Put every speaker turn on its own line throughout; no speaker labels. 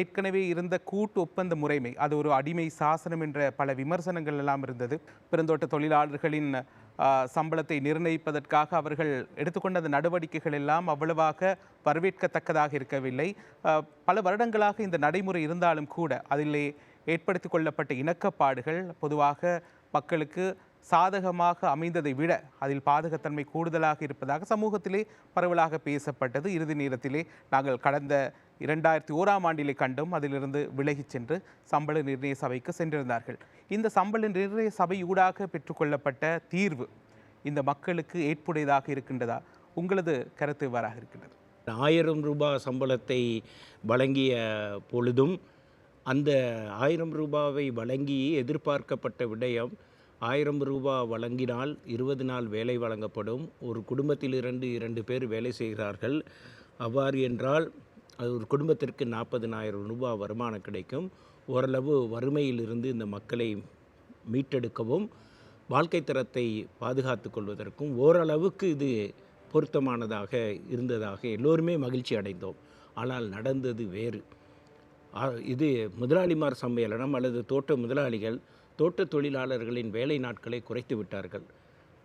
ஏற்கனவே இருந்த கூட்டு ஒப்பந்த முறைமை அது ஒரு அடிமை சாசனம் என்ற பல விமர்சனங்கள் எல்லாம் இருந்தது. பெருந்தோட்ட தொழிலாளர்களின் சம்பளத்தை நிர்ணயிப்பதற்காக அவர்கள் எடுத்துக்கொண்ட அந்த நடவடிக்கைகள் எல்லாம் அவ்வளவாக வரவேற்கத்தக்கதாக இருக்கவில்லை. பல வருடங்களாக இந்த நடைமுறை இருந்தாலும் கூட அதிலே ஏற்படுத்தி கொள்ளப்பட்ட இணக்கப்பாடுகள் பொதுவாக மக்களுக்கு சாதகமாக அமைந்ததை விட அதில் பாதகத்தன்மை கூடுதலாக இருப்பதாக சமூகத்திலே பரவலாக பேசப்பட்டது. இறுதி நேரத்திலே நாங்கள் கடந்த இரண்டாயிரத்தி ஓராம் ஆண்டிலே கண்டும் அதிலிருந்து விலகிச் சென்று சம்பள நிர்ணய சபைக்கு சென்றிருந்தார்கள். இந்த சம்பள நிர்ணய சபை ஊடாக பெற்றுக்கொள்ளப்பட்ட தீர்வு இந்த மக்களுக்கு ஏற்புடையதாக இருக்கின்றதா? உங்களது கருத்து இவ்வாறாக இருக்கின்றது.
ஆயிரம் ரூபாய் சம்பளத்தை வழங்கிய பொழுதும் அந்த ஆயிரம் ரூபாவை வழங்கி எதிர்பார்க்கப்பட்ட விடயம் ஆயிரம் ரூபா வழங்கினால் இருபது நாள் வேலை வழங்கப்படும். ஒரு குடும்பத்தில் இரண்டு இரண்டு பேர் வேலை செய்கிறார்கள். அவ்வாறு என்றால் அது ஒரு குடும்பத்திற்கு நாற்பதினாயிரம் ரூபாய் வருமானம் கிடைக்கும். ஓரளவு வறுமையிலிருந்து இந்த மக்களை மீட்டெடுக்கவும் வாழ்க்கை தரத்தை பாதுகாத்து கொள்வதற்கும் ஓரளவுக்கு இது பொருத்தமானதாக இருந்ததாக எல்லோருமே மகிழ்ச்சி அடைந்தோம். ஆனால் நடந்தது வேறு. இது முதலாளிமார் சம்மேளனம் அல்லது தோட்ட முதலாளிகள் தோட்ட தொழிலாளர்களின் வேலை நாட்களை குறைத்து விட்டார்கள்.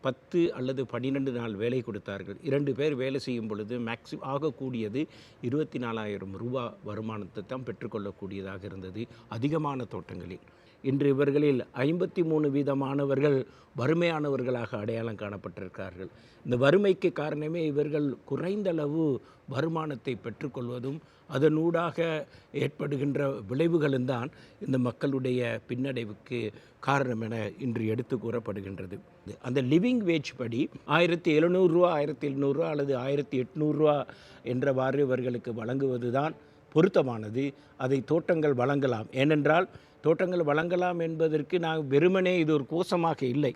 பத்து அல்லது பன்னிரெண்டு நாள் வேலை கொடுத்தார்கள். இரண்டு பேர் வேலை செய்யும் பொழுது மேக்ஸி ஆகக்கூடியது இருபத்தி நாலாயிரம் ரூபாய் வருமானத்தை தான் பெற்றுக்கொள்ளக்கூடியதாக இருந்தது. அதிகமான தோட்டங்களில். இன்று இவர்களில் ஐம்பத்தி மூணு வீதமானவர்கள் வறுமையானவர்களாக அடையாளம் காணப்பட்டிருக்கிறார்கள். இந்த வறுமைக்கு காரணமே இவர்கள் குறைந்தளவு வருமானத்தை பெற்றுக்கொள்வதும் அதனூடாக ஏற்படுகின்ற விளைவுகளும் தான் இந்த மக்களுடைய பின்னடைவுக்கு காரணம் என இன்று எடுத்து கூறப்படுகின்றது. அந்த லிவிங் வேஜ் படி ஆயிரத்தி எழுநூறுரூவா ஆயிரத்தி எழுநூறுரூவா அல்லது ஆயிரத்தி எட்நூறுரூவா என்றவாறு இவர்களுக்கு வழங்குவது தான் பொருத்தமானது. அதை தோட்டங்கள் வழங்கலாம். ஏனென்றால் தோட்டங்கள் வழங்கலாம் என்பதற்கு நான் வெறுமனே இது ஒரு கோஷமாக இல்லை.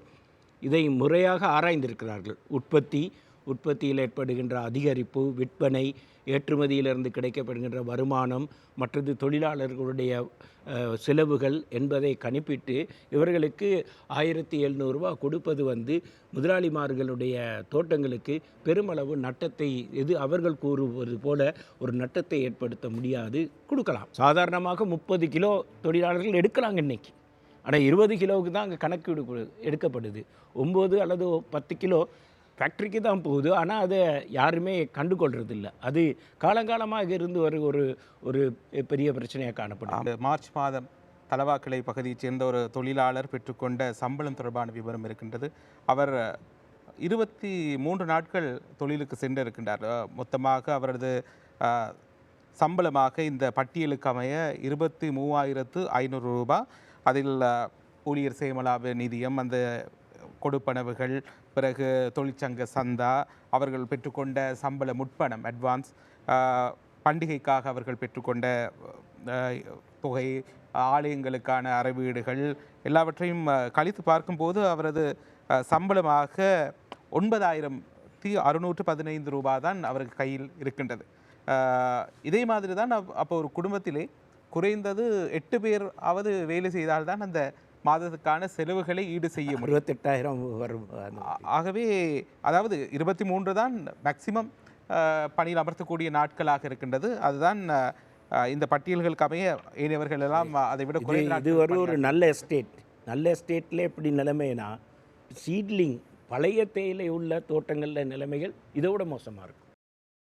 இதை முறையாக ஆராய்ந்திருக்கிறார்கள். உற்பத்தி உற்பத்தியில் ஏற்படுகின்ற அதிகரிப்பு விற்பனை ஏற்றுமதியிலிருந்து கிடைக்கப்படுகின்ற வருமானம் மற்றது தொழிலாளர்களுடைய செலவுகள் என்பதை கணிப்பிட்டு இவர்களுக்கு ஆயிரத்தி எழுநூறுபா கொடுப்பது வந்து முதலாளிமார்களுடைய தோட்டங்களுக்கு பெருமளவு நட்டத்தை எது அவர்கள் கூறுவது போல ஒரு நட்டத்தை ஏற்படுத்த முடியாது கொடுக்கலாம். சாதாரணமாக முப்பது கிலோ தொழிலாளர்கள் எடுக்கிறாங்க இன்னைக்கு. ஆனால் இருபது கிலோவுக்கு தான் அங்கே கணக்கு எடுக்க- எடுக்கப்படுது. ஒம்பது அல்லது பத்து கிலோ ஃபேக்ட்ரிக்கு தான் போகுது. ஆனால் அதை யாருமே கண்டுகொள்றது இல்லை அது காலங்காலமாக இருந்து ஒரு ஒரு ஒரு பெரிய பிரச்சனையாக காணப்படும்.
அந்த மார்ச் மாதம் தலவாக்கிளை பகுதியைச் சேர்ந்த ஒரு தொழிலாளர் பெற்றுக்கொண்ட சம்பளம் தொடர்பான விவரம் இருக்கின்றது. அவர் இருபத்தி மூன்று நாட்கள் தொழிலுக்கு சென்றிருக்கின்றார் மொத்தமாக அவரது சம்பளமாக இந்த பட்டியலுக்கு அமைய இருபத்தி மூவாயிரத்து ஐநூறு ரூபாய் அதில் ஊழியர் சேமலாப நிதியம் அந்த கொடுப்பனவுகள் பிறகு தொழிற்சங்க சந்தா அவர்கள் பெற்றுக்கொண்ட சம்பள முற்பணம் அட்வான்ஸ் பண்டிகைக்காக அவர்கள் பெற்றுக்கொண்ட தொகை ஆலயங்களுக்கான அறவீடுகள் எல்லாவற்றையும் கழித்து பார்க்கும்போது அவரது சம்பளமாக சம்பளமாக ஒன்பதாயிரத்தி அறுநூற்று பதினைந்து ரூபாய் தான் அவருக்கு கையில் இருக்கின்றது. இதே மாதிரி தான் அப்போ ஒரு குடும்பத்திலே குறைந்தது எட்டு பேர் ஆவது வேலை செய்தால்தான் அந்த மாதத்துக்கான செலவுகளை ஈடு செய்ய முடியும்.
அறுபத்தெட்டாயிரம் வரும்.
ஆகவே அதாவது இருபத்தி மூன்று தான் மேக்சிமம் பணியில் அமர்த்தக்கூடிய நாட்களாக இருக்கின்றது. அதுதான் இந்த பட்டியல்களுக்கு அமைய ஏனையவர்கள் எல்லாம் அதை விட
இது ஒரு ஒரு நல்ல எஸ்டேட் நல்ல எஸ்டேட்டில் எப்படி நிலைமைனா சீட்லிங் பழைய தேயிலை உள்ள தோட்டங்களில் நிலைமைகள் இதோட மோசமாக இருக்கும்